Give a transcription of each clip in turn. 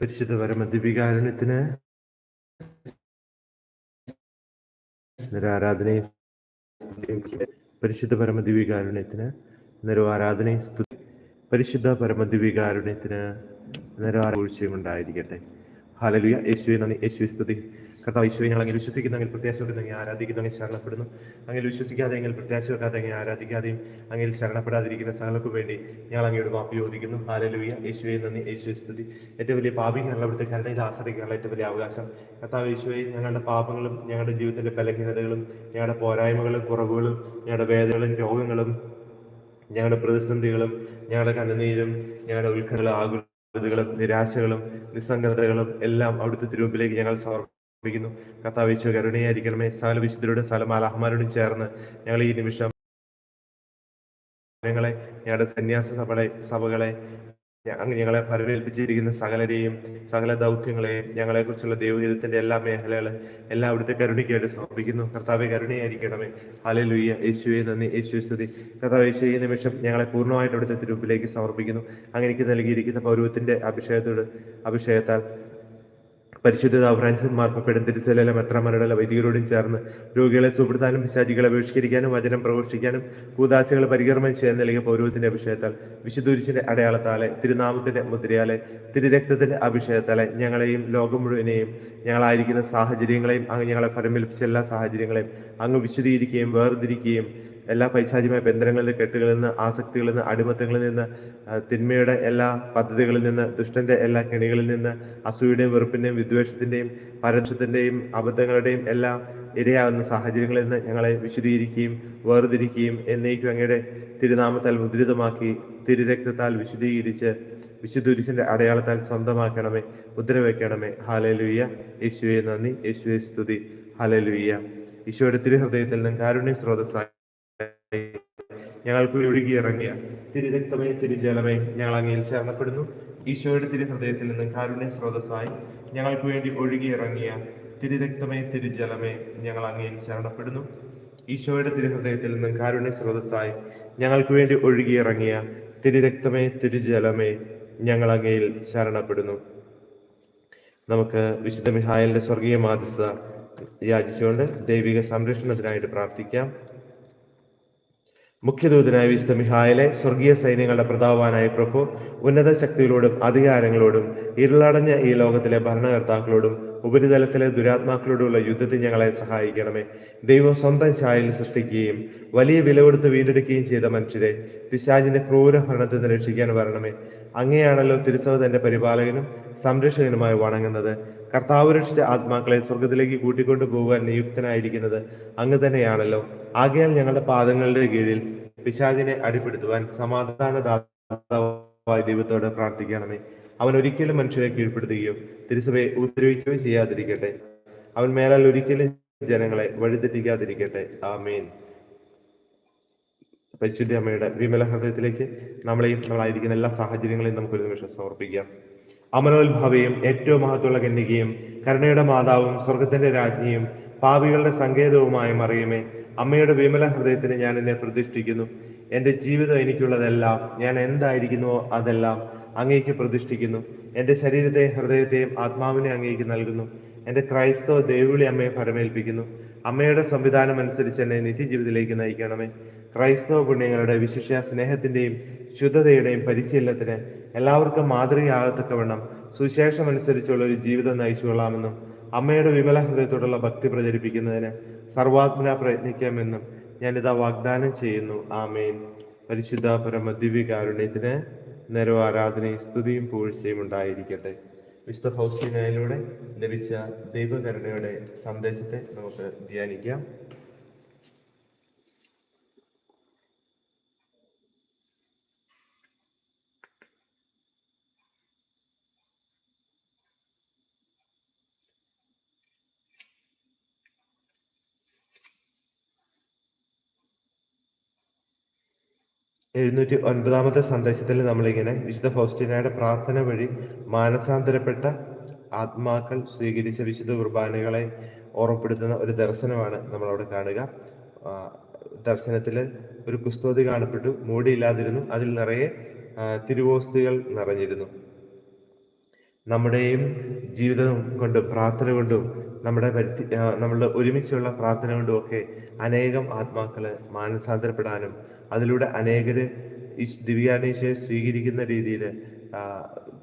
പരിശുദ്ധ പരമദിവികാരുണ്യത്തിന് ആരാധനയും പരിശുദ്ധ പരമദിവികാരുണ്യത്തിന് ആരാധനയും സ്തുതി. പരിശുദ്ധ പരമദിവികാരുണ്യത്തിന് വീഴ്ചയും ഉണ്ടായിരിക്കട്ടെ. ഹാലലുയ യേശുവെ നന്ദി. യേശുവെ സ്തുതി. കർത്താവ് യേശുവെ ഞങ്ങൾ അങ്ങനെ വിശ്വസിക്കുന്നെങ്കിൽ പ്രത്യാശ വെക്കുന്നെങ്കിൽ ആരാധിക്കുന്നെങ്കിൽ ശരണപ്പെടുന്നു. അങ്ങനെ വിശ്വസിക്കാതെ അങ്ങനെ പ്രത്യാശ വെക്കാതെ അങ്ങനെ ആരാധിക്കാതെയും അങ്ങനെ ശരണപ്പെടാതിരിക്കുന്ന സകലർക്കു വേണ്ടി ഞങ്ങൾ അങ്ങയോട് മാപ്പി ചോദിക്കുന്നു. ആലലൂയ യേശുവെ നന്ദി. യേശുവെ സ്തുതി. ഏറ്റവും വലിയ പാപികളുള്ള അവിടുത്തെ കരുണയിൽ ആസ്വദിക്കാനുള്ള ഏറ്റവും വലിയ അവകാശം. കർത്താവ് യേശുവെ ഞങ്ങളുടെ പാപങ്ങളും ഞങ്ങളുടെ ജീവിതത്തിലെ ബലഹീനതകളും ഞങ്ങളുടെ പോരായ്മകളും കുറവുകളും ഞങ്ങളുടെ വേദനകളും രോഗങ്ങളും ഞങ്ങളുടെ പ്രതിസന്ധികളും ഞങ്ങളുടെ കണ്ണുനീരും ഞങ്ങളുടെ ഉത്കണ്ഠകളും ആകുലതകളും നിരാശകളും നിസ്സംഗതകളും എല്ലാം അവിടുത്തെ തിരുവമ്പിലേക്ക് ഞങ്ങൾ സമർപ്പിക്കുന്നു കർത്താവേശു കരുണയായിരിക്കണമേ. സകല വിശുദ്ധരുടെ സലമാലാഹമാരോടും ചേർന്ന് ഞങ്ങൾ ഈ നിമിഷം ഞങ്ങളെ ഞങ്ങളുടെ സന്യാസ സഭകളെ സഭകളെ അങ്ങ് ഞങ്ങളെ പരമേൽപ്പിച്ചിരിക്കുന്ന സകലരെയും സകല ദൗത്യങ്ങളെയും ഞങ്ങളെ കുറിച്ചുള്ള ദൈവഹിതത്തിന്റെ എല്ലാ മേഖലകളും എല്ലാ അവിടുത്തെ കരുണിക്കായിട്ട് സമർപ്പിക്കുന്നു. കർത്താവെ കരുണയായിരിക്കണമേ. ഹാലലുയ്യ യേശുവെ നന്ദി. യേശു സ്തുതി. കർത്താവ് യേശു ഈ നിമിഷം ഞങ്ങളെ പൂർണമായിട്ട് അവിടുത്തെ തിരുപ്പിലേക്ക് സമർപ്പിക്കുന്നു. അങ്ങനെക്ക് നൽകിയിരിക്കുന്ന പൗരവത്തിന്റെ അഭിഷേകത്തോട് അഭിഷേകത്താൽ പരിശുദ്ധ ഫ്രാൻസിസ് മാർപ്പപ്പെടും തിരുസേലയിലെ മെത്രമാരുടെ വൈദികരോടും ചേർന്ന് രോഗികളെ ചൂപ്പിടുത്താനും പിശാചികളെ ബഹിഷ്കരിക്കാനും വചനം പ്രഘോഷിക്കാനും കൂതാശകളെ പരികർമ്മം ചെയ്യാൻ നൽകിയ പൗരവത്തിന്റെ അഭിഷേകത്താൽ വിശുദ്ധൂരിച്ചിന്റെ അടയാളത്താലെ തിരുനാമത്തിന്റെ മുദ്രയാലെ തിരുരക്തത്തിന്റെ അഭിഷേകത്താലെ ഞങ്ങളെയും ലോകം മുഴുവനെയും ഞങ്ങളായിരിക്കുന്ന സാഹചര്യങ്ങളെയും അങ്ങ് ഞങ്ങളെ ഫലമേൽപ്പിച്ച എല്ലാ സാഹചര്യങ്ങളെയും അങ്ങ് വിശദീകരിക്കുകയും വേർതിരിക്കുകയും എല്ലാ പൈശാചികമായ ബന്ധനങ്ങളിൽ നിന്ന് കെട്ടുകളിൽ നിന്ന് ആസക്തികളിൽ നിന്ന് അടിമത്തങ്ങളിൽ നിന്ന് തിന്മയുടെ എല്ലാ പദ്ധതികളിൽ നിന്ന് ദുഷ്ടന്റെ എല്ലാ കെണികളിൽ നിന്ന് അസൂയുടെയും വെറുപ്പിന്റെയും വിദ്വേഷത്തിന്റെയും പരസ്യത്തിന്റെയും അബദ്ധങ്ങളുടെയും എല്ലാം ഇരയാകുന്ന സാഹചര്യങ്ങളിൽ നിന്ന് ഞങ്ങളെ വിശദീകരിക്കുകയും വേർതിരിക്കുകയും എന്നേക്കും അങ്ങയുടെ തിരുനാമത്താൽ മുദ്രിതമാക്കി തിരുരക്തത്താൽ വിശദീകരിച്ച് വിശുദ്ധുരിശന്റെ അടയാളത്താൽ സ്വന്തമാക്കണമേ മുദ്രവെക്കണമേ. ഹാലലുയ്യ. യേശുവെ നന്ദി. യേശുവെ സ്തുതി. ഹാലലുയ്യ. ഈശോയുടെ തിരുഹൃദയത്തിൽ നിന്നും കാരുണ്യ സ്രോതസ്സായി. ഞങ്ങൾക്ക് ഒഴുകിയിറങ്ങിയ തിരുരക്തമേ തിരുജലമേ ഞങ്ങൾ അങ്ങയിൽ ശരണപ്പെടുന്നു. ഈശോയുടെ തിരുഹൃദയത്തിൽ നിന്ന് കാരുണ്യ സ്രോതസ്സായി ഞങ്ങൾക്ക് വേണ്ടി ഒഴുകി ഒഴുകിയിറങ്ങിയ തിരുരക്തമേ തിരുജലമേ ഞങ്ങൾ അങ്ങയിൽ ശരണപ്പെടുന്നു. ഈശോയുടെ തിരുഹൃദയത്തിൽ നിന്ന് കാരുണ്യ സ്രോതസ്സായി ഞങ്ങൾക്ക് വേണ്ടി ഒഴുകിയിറങ്ങിയ തിരുരക്തമേ തിരുജലമേ ഞങ്ങൾ അങ്ങയിൽ ശരണപ്പെടുന്നു. നമുക്ക് വിശുദ്ധ മിഹായലിന്റെ സ്വർഗീയ മാധ്യസ്ഥ യാചിച്ചുകൊണ്ട് ദൈവിക സംരക്ഷണത്തിനായിട്ട് പ്രാർത്ഥിക്കാം. മുഖ്യദൂതനായ വിശുദ്ധ മിഹായലെ സ്വർഗീയ സൈന്യങ്ങളുടെ പ്രതാപവാനായ പ്രഭു ഉന്നത ശക്തികളോടും അധികാരങ്ങളോടും ഇരുളടഞ്ഞ ഈ ലോകത്തിലെ ഭരണകർത്താക്കളോടും ഉപരിതലത്തിലെ ദുരാത്മാക്കളോടുള്ള യുദ്ധത്തിൽ ഞങ്ങളെ സഹായിക്കണമേ. ദൈവം സ്വന്തം ഛായയിൽ സൃഷ്ടിക്കുകയും വലിയ വില കൊടുത്ത് വീണ്ടെടുക്കുകയും ചെയ്ത മനുഷ്യരെ പിശാജിന്റെ ക്രൂര ഭരണത്തിൽ നിന്ന് രക്ഷിക്കാൻ വരണമേ. അങ്ങനെയാണല്ലോ തിരുസഭ തന്റെ പരിപാലകനും സംരക്ഷകനുമായി വണങ്ങുന്നത്. കർത്താവ് രക്ഷിച്ച ആത്മാക്കളെ സ്വർഗത്തിലേക്ക് കൂട്ടിക്കൊണ്ടു പോകാൻ നിയുക്തനായിരിക്കുന്നത് അങ്ങ് തന്നെയാണല്ലോ. ആകയാൽ ഞങ്ങളുടെ പാദങ്ങളുടെ കീഴിൽ പിശാചിനെ അടിപ്പെടുത്തുവാൻ സമാധാനദാതാവായ ദൈവത്തോട് പ്രാർത്ഥിക്കണമേ. അവൻ ഒരിക്കലും മനുഷ്യരെ കീഴ്പ്പെടുത്തുകയോ തിരുസഭയെ ഉപദ്രവിക്കുകയോ ചെയ്യാതിരിക്കട്ടെ. അവൻ മേലാൽ ഒരിക്കലും ജനങ്ങളെ വഴിതെറ്റിക്കാതിരിക്കട്ടെ. ആമേൻ. പരിശുദ്ധ അമ്മയുടെ വിമല ഹൃദയത്തിലേക്ക് നമ്മളെയും നമ്മളായിരിക്കുന്ന എല്ലാ സാഹചര്യങ്ങളെയും നമുക്ക് ഒരു നിമിഷം സമർപ്പിക്കാം. അമലോത്ഭവയും ഏറ്റവും മഹത്വമുള്ള കന്യകയും കരുണയുടെ മാതാവും സ്വർഗത്തിന്റെ രാജ്ഞിയും പാപികളുടെ സങ്കേതവുമായ മറിയുമേ അമ്മയുടെ വിമല ഹൃദയത്തിന് ഞാൻ എന്നെ പ്രതിഷ്ഠിക്കുന്നു. എന്റെ ജീവിതം എനിക്കുള്ളതെല്ലാം ഞാൻ എന്തായിരിക്കുന്നുവോ അതെല്ലാം അങ്ങേക്ക് പ്രതിഷ്ഠിക്കുന്നു. എന്റെ ശരീരത്തെ ഹൃദയത്തെയും ആത്മാവിനെ അങ്ങേക്ക് നൽകുന്നു. എന്റെ ക്രൈസ്തവ ദേവിളി അമ്മയെ ഫലമേൽപ്പിക്കുന്നു അമ്മയുടെ സംവിധാനം അനുസരിച്ച് എന്നെ നിത്യജീവിതത്തിലേക്ക് നയിക്കണമേ. ക്രൈസ്തവ പുണ്യങ്ങളുടെ വിശിഷ്യ സ്നേഹത്തിന്റെയും ശുദ്ധതയുടെയും പരിശീലനത്തിന് എല്ലാവർക്കും മാതൃകയാകത്തക്കവണ്ണം സുശേഷം അനുസരിച്ചുള്ള ഒരു ജീവിതം നയിച്ചുകൊള്ളാമെന്നും അമ്മയുടെ വിമല ഹൃദയത്തോടുള്ള ഭക്തി പ്രചരിപ്പിക്കുന്നതിന് സർവാത്മന പ്രയത്നിക്കാമെന്നും ഞാനിതാ വാഗ്ദാനം ചെയ്യുന്നു. ആമേൻ. പരിശുദ്ധ പരമ ദിവ്യകാരുണ്യത്തിന് നേരോ ആരാധനയും സ്തുതിയും പൂഴ്ചയും ഉണ്ടായിരിക്കട്ടെ. വിശുദ്ധ ഫൗസ്റ്റിനയിലൂടെ ലഭിച്ച ദൈവകരുണയുടെ സന്ദേശത്തെ നമുക്ക് ധ്യാനിക്കാം. എഴുന്നൂറ്റി ഒൻപതാമത്തെ സന്ദേശത്തിൽ നമ്മളിങ്ങനെ വിശുദ്ധ ഫൗസ്റ്റിനയുടെ പ്രാർത്ഥന വഴി മാനസാന്തരപ്പെട്ട ആത്മാക്കൾ സ്വീകരിച്ച വിശുദ്ധ കുർബാനകളെ ഓർമ്മപ്പെടുത്തുന്ന ഒരു ദർശനമാണ് നമ്മളവിടെ കാണുക. ദർശനത്തിൽ ഒരു കുസ്തോതി കാണപ്പെട്ടു മൂടിയില്ലാതിരുന്നു അതിൽ നിറയെ തിരുവോസ്തുകൾ നിറഞ്ഞിരുന്നു. നമ്മുടെയും ജീവിതം കൊണ്ടും പ്രാർത്ഥന കൊണ്ടും നമ്മുടെ വരുത്തി നമ്മളുടെ ഒരുമിച്ചുള്ള പ്രാർത്ഥന കൊണ്ടും ഒക്കെ അനേകം ആത്മാക്കൾ മാനസാന്തരപ്പെടാനും അതിലൂടെ അനേകര് ഈ ദിവ്യാനീശയെ സ്വീകരിക്കുന്ന രീതിയിൽ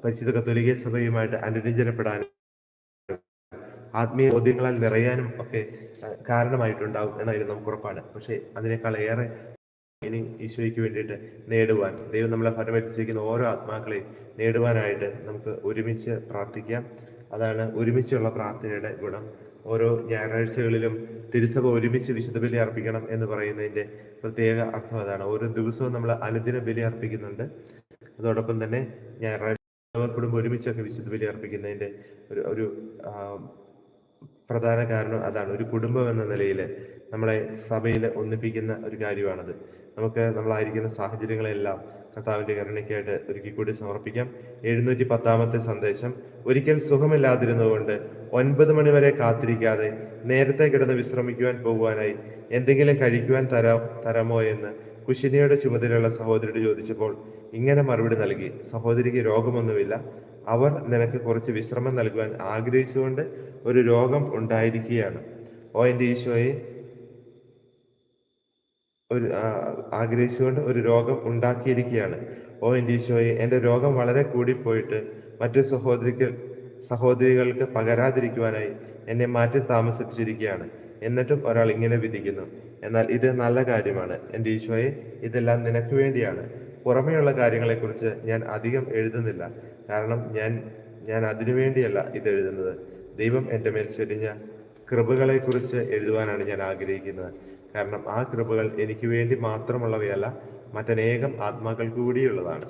പരിശുദ്ധ കത്തോലിക സഭയുമായിട്ട് അനുരഞ്ജനപ്പെടാനും ആത്മീയ ബോധ്യങ്ങളാൽ നിറയാനും ഒക്കെ കാരണമായിട്ടുണ്ടാവും എന്നായിരുന്നു നമുക്ക് ഉറപ്പാണ്. പക്ഷേ അതിനേക്കാൾ ഏറെ ഇനി ഈശോയ്ക്ക് വേണ്ടിയിട്ട് നേടുവാൻ ദൈവം നമ്മളെ ഫലമേൽപ്പിച്ചിരിക്കുന്ന ഓരോ ആത്മാക്കളെയും നേടുവാനായിട്ട് നമുക്ക് ഒരുമിച്ച് പ്രാർത്ഥിക്കാം. അതാണ് ഒരുമിച്ചുള്ള പ്രാർത്ഥനയുടെ ഗുണം. ഓരോ ഞായറാഴ്ചകളിലും തിരുസഭ ഒരുമിച്ച് വിശുദ്ധ ബലി അർപ്പിക്കണം എന്ന് പറയുന്നതിന്റെ പ്രത്യേക അർത്ഥം അതാണ്. ഓരോ ദിവസവും നമ്മൾ അനുദിന ബലി അർപ്പിക്കുന്നുണ്ട്. അതോടൊപ്പം തന്നെ ഞായറാഴ്ച കുടുംബം ഒരുമിച്ചൊക്കെ വിശുദ്ധ ബലി അർപ്പിക്കുന്നതിന്റെ ഒരു ഒരു പ്രധാന കാരണം അതാണ്. ഒരു കുടുംബം എന്ന നിലയിൽ നമ്മളെ സഭയിൽ ഒന്നിപ്പിക്കുന്ന ഒരു കാര്യമാണത്. നമുക്ക് നമ്മളായിരിക്കുന്ന സാഹചര്യങ്ങളെല്ലാം കർത്താവിന്റെ കരുണയ്ക്കായിട്ട് ഒരുക്കി കൂടി സമർപ്പിക്കാം. എഴുന്നൂറ്റി പത്താമത്തെ സന്ദേശം. ഒരിക്കൽ സുഖമില്ലാതിരുന്നതുകൊണ്ട് ഒൻപത് മണിവരെ കാത്തിരിക്കാതെ നേരത്തെ കിടന്ന് വിശ്രമിക്കുവാൻ പോകുവാനായി എന്തെങ്കിലും കഴിക്കുവാൻ തരാ തരാമോ എന്ന് കുശിനിയുടെ ചുമതലയുള്ള സഹോദരിയോട് ചോദിച്ചപ്പോൾ ഇങ്ങനെ മറുപടി നൽകി. സഹോദരിക്ക് രോഗമൊന്നുമില്ല. അവർ നിനക്ക് കുറച്ച് വിശ്രമം നൽകുവാൻ ആഗ്രഹിച്ചുകൊണ്ട് ഒരു രോഗം ഉണ്ടായിരിക്കുകയാണ്. ഓ എന്റെ ഈശോയെ ഒരു ആഗ്രഹിച്ചുകൊണ്ട് ഒരു രോഗം ഉണ്ടാക്കിയിരിക്കുകയാണ്. ഓ എന്റെ ഈശോയെ എന്റെ രോഗം വളരെ കൂടിപ്പോയിട്ട് മറ്റു സഹോദരിക്ക് സഹോദരികൾക്ക് പകരാതിരിക്കുവാനായി എന്നെ മാറ്റി താമസിപ്പിച്ചിരിക്കുകയാണ്. എന്നിട്ടും ഒരാൾ ഇങ്ങനെ വിധിക്കുന്നു. എന്നാൽ ഇത് നല്ല കാര്യമാണ്. എന്റെ ഈശോയെ ഇതെല്ലാം നിനക്ക് വേണ്ടിയാണ്. പുറമെയുള്ള കാര്യങ്ങളെക്കുറിച്ച് ഞാൻ അധികം എഴുതുന്നില്ല. കാരണം ഞാൻ ഞാൻ അതിനു വേണ്ടിയല്ല ഇത് എഴുതുന്നത്. ദൈവം എന്റെ മേൽ ചൊരിഞ്ഞ കൃപകളെക്കുറിച്ച് എഴുതുവാനാണ് ഞാൻ ആഗ്രഹിക്കുന്നത്. കാരണം ആ കൃപകൾ എനിക്ക് വേണ്ടി മാത്രമുള്ളവയല്ല മറ്റനേകം ആത്മാക്കൾക്ക് കൂടിയുള്ളതാണ്.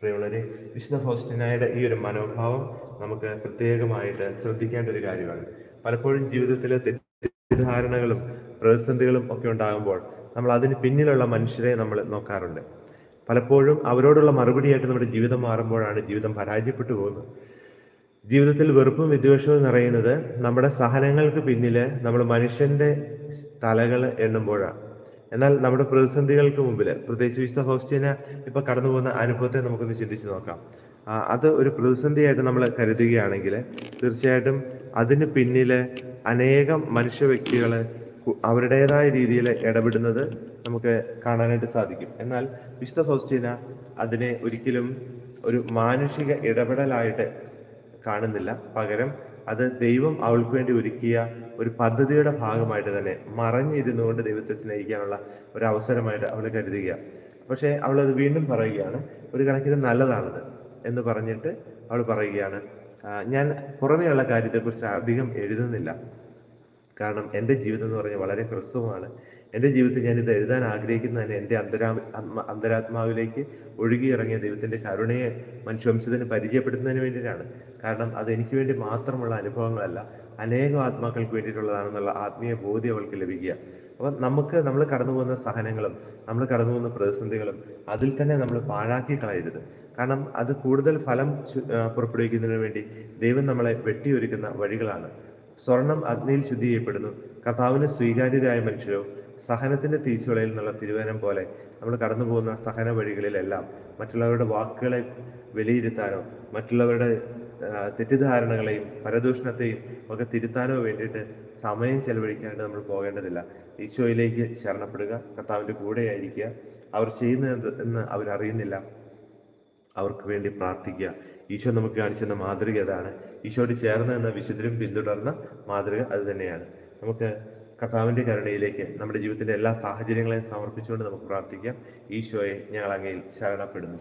പ്രിയമുള്ളവരെ വിശുദ്ധ ഫൗസ്റ്റിനായുടെ ഈ ഒരു മനോഭാവം നമുക്ക് പ്രത്യേകമായിട്ട് ശ്രദ്ധിക്കേണ്ട ഒരു കാര്യമാണ്. പലപ്പോഴും ജീവിതത്തിലെ തെറ്റിദ്ധാരണകളും പ്രതിസന്ധികളും ഒക്കെ ഉണ്ടാകുമ്പോൾ നമ്മൾ അതിന് പിന്നിലുള്ള മനുഷ്യരെ നമ്മൾ നോക്കാറുണ്ട്. പലപ്പോഴും അവരോടുള്ള മറുപടിയായിട്ട് നമ്മുടെ ജീവിതം മാറുമ്പോഴാണ് ജീവിതം പരാജയപ്പെട്ടു പോകുന്നത്. ജീവിതത്തിൽ വെറുപ്പും വിദ്വേഷവും നിറയുന്നത് നമ്മുടെ സഹനങ്ങൾക്ക് പിന്നിൽ നമ്മൾ മനുഷ്യന്റെ തലകൾ എണ്ണുമ്പോഴാണ്. എന്നാൽ നമ്മുടെ പ്രതിസന്ധികൾക്ക് മുമ്പിൽ പ്രത്യേകിച്ച് വിശുദ്ധ ഹോസ്റ്റിനെ ഇപ്പൊ കടന്നു പോകുന്ന അനുഭവത്തെ നമുക്കൊന്ന് ചിന്തിച്ചു നോക്കാം. അത് ഒരു പ്രതിസന്ധിയായിട്ട് നമ്മൾ കരുതുകയാണെങ്കിൽ തീർച്ചയായിട്ടും അതിന് പിന്നിൽ അനേകം മനുഷ്യ വ്യക്തികൾ അവരുടേതായ രീതിയിൽ ഇടപെടുന്നത് നമുക്ക് കാണാനായിട്ട് സാധിക്കും. എന്നാൽ വിശുദ്ധ ഫൗസ്റ്റീന അതിനെ ഒരിക്കലും ഒരു മാനുഷിക ഇടപെടലായിട്ട് കാണുന്നില്ല. പകരം അത് ദൈവം അവൾക്ക് വേണ്ടി ഒരുക്കിയ ഒരു പദ്ധതിയുടെ ഭാഗമായിട്ട് തന്നെ മറഞ്ഞിരുന്നു കൊണ്ട് ദൈവത്തെ സ്നേഹിക്കാനുള്ള ഒരു അവസരമായിട്ട് അവൾ കരുതുക. പക്ഷേ അവൾ അത് വീണ്ടും പറയുകയാണ് ഒരു കണക്കിന് നല്ലതാണത് എന്ന് പറഞ്ഞിട്ട് അവൾ പറയുകയാണ് ഞാൻ പുറമെയുള്ള കാര്യത്തെക്കുറിച്ച് അധികം എഴുതുന്നില്ല. കാരണം എന്റെ ജീവിതം എന്ന് പറഞ്ഞാൽ വളരെ ഹ്രസ്വമാണ്. എന്റെ ജീവിതത്തിൽ ഞാൻ ഇത് എഴുതാൻ ആഗ്രഹിക്കുന്നത് തന്നെ എന്റെ അന്തരാ അന്തരാത്മാവിലേക്ക് ഒഴുകിയിറങ്ങിയ ദൈവത്തിന്റെ കരുണയെ മനുഷ്യവംശത്തിന് പരിചയപ്പെടുത്തുന്നതിന് വേണ്ടിയിട്ടാണ്. കാരണം അത് എനിക്ക് വേണ്ടി മാത്രമുള്ള അനുഭവങ്ങളല്ല അനേകം ആത്മാക്കൾക്ക് വേണ്ടിയിട്ടുള്ളതാണെന്നുള്ള ആത്മീയ ബോധ്യം അവൾക്ക് ലഭിക്കുക. അപ്പം നമുക്ക് നമ്മൾ കടന്നു പോകുന്ന സഹനങ്ങളും നമ്മൾ കടന്നു പോകുന്ന പ്രതിസന്ധികളും അതിൽ തന്നെ നമ്മൾ പാഴാക്കി കളയരുത്. കാരണം അത് കൂടുതൽ ഫലം പുറപ്പെടുവിക്കുന്നതിന് വേണ്ടി ദൈവം നമ്മളെ വെട്ടിയൊരുക്കുന്ന വഴികളാണ്. സ്വർണം അഗ്നിയിൽ ശുദ്ധീകരിക്കപ്പെടുന്നു കർത്താവിന് സ്വീകാര്യരായ മനുഷ്യരോ സഹനത്തിന്റെ തീച്ചുളയിൽ നിന്നുള്ള തിരുവനം പോലെ നമ്മൾ കടന്നു പോകുന്ന സഹന വഴികളിലെല്ലാം മറ്റുള്ളവരുടെ വാക്കുകളെ വിലയിരുത്താനോ മറ്റുള്ളവരുടെ തെറ്റിദ്ധാരണകളെയും പരദൂഷണത്തെയും ഒക്കെ തിരുത്താനോ വേണ്ടിയിട്ട് സമയം ചെലവഴിക്കാനായിട്ട് നമ്മൾ പോകേണ്ടതില്ല. ഈശോയിലേക്ക് ശരണപ്പെടുക കർത്താവിന്റെ കൂടെയായിരിക്കുക അവർ ചെയ്യുന്നത് എന്ന് അവരറിയുന്നില്ല അവർക്ക് വേണ്ടി പ്രാർത്ഥിക്കുക. ഈശോ നമുക്ക് കാണിച്ചെന്ന മാതൃക അതാണ്. ഈശോയോട് ചേർന്ന് എന്ന വിശുദ്ധരും പിന്തുടർന്ന മാതൃക അത് തന്നെയാണ്. നമുക്ക് കർത്താവിന്റെ കരുണയിലേക്ക് നമ്മുടെ ജീവിതത്തിന്റെ എല്ലാ സാഹചര്യങ്ങളെയും സമർപ്പിച്ചുകൊണ്ട് നമുക്ക് പ്രാർത്ഥിക്കാം. ഈശോയെ ഞങ്ങൾ അങ്ങയിൽ ശരണപ്പെടുന്നു.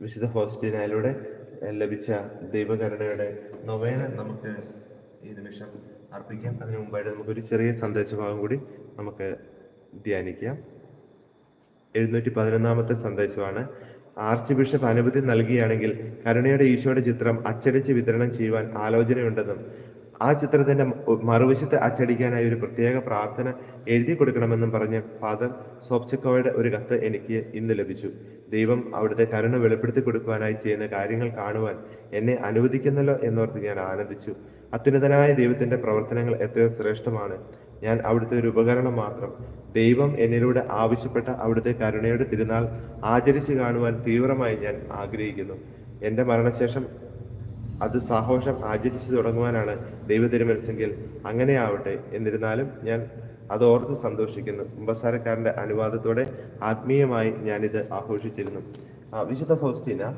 വിശുദ്ധ ഹോസ്റ്റീനയിലൂടെ ലഭിച്ച ദൈവകരുണയുടെ നൊവേന നമുക്ക് ഈ നിമിഷം അർപ്പിക്കാം. അതിനു മുമ്പായിട്ട് നമുക്കൊരു ചെറിയ സന്ദേശഭാഗം കൂടി നമുക്ക് ധ്യാനിക്കാം. എഴുന്നൂറ്റി പതിനൊന്നാമത്തെ സന്ദേശമാണ്. ആർച്ച് ബിഷപ്പ് അനുമതി നൽകിയാണെങ്കിൽ കരുണയുടെ ഈശോയുടെ ചിത്രം അച്ചടിച്ച് വിതരണം ചെയ്യുവാൻ ആലോചനയുണ്ടെന്നും ആ ചിത്രത്തിന്റെ മറുവശത്ത് അച്ചടിക്കാനായി ഒരു പ്രത്യേക പ്രാർത്ഥന എഴുതി കൊടുക്കണമെന്നും പറഞ്ഞ് ഫാദർ സോപ്ചക്കോയുടെ ഒരു കത്ത് എനിക്ക് ഇന്ന് ലഭിച്ചു. ദൈവം അവിടുത്തെ കരുണ വെളിപ്പെടുത്തി കൊടുക്കുവാനായി ചെയ്യുന്ന കാര്യങ്ങൾ കാണുവാൻ എന്നെ അനുവദിക്കുന്നല്ലോ എന്നോർത്ത് ഞാൻ ആനന്ദിച്ചു. അത്യുന്നതനായ ദൈവത്തിന്റെ പ്രവർത്തനങ്ങൾ എത്രയോ ശ്രേഷ്ഠമാണ്. ഞാൻ അവിടുത്തെ ഒരു ഉപകരണം മാത്രം. ദൈവം എന്നിലൂടെ ആവശ്യപ്പെട്ട അവിടുത്തെ കരുണയുടെ തിരുനാൾ ആചരിച്ചു കാണുവാൻ തീവ്രമായി ഞാൻ ആഗ്രഹിക്കുന്നു. എന്റെ മരണശേഷം അത് സാഹോഷം ആചരിച്ചു തുടങ്ങുവാനാണ് ദൈവതിരുമനസ്സെങ്കിൽ അങ്ങനെ അങ്ങനെയാവട്ടെ എന്നിരുന്നാലും ഞാൻ അത് ഓർത്ത് സന്തോഷിക്കുന്നു. കുമ്പസാരക്കാരന്റെ അനുവാദത്തോടെ ആത്മീയമായി ഞാനിത് ആഘോഷിച്ചിരുന്നു. വിശുദ്ധ ഫൗസ്റ്റീന ആ,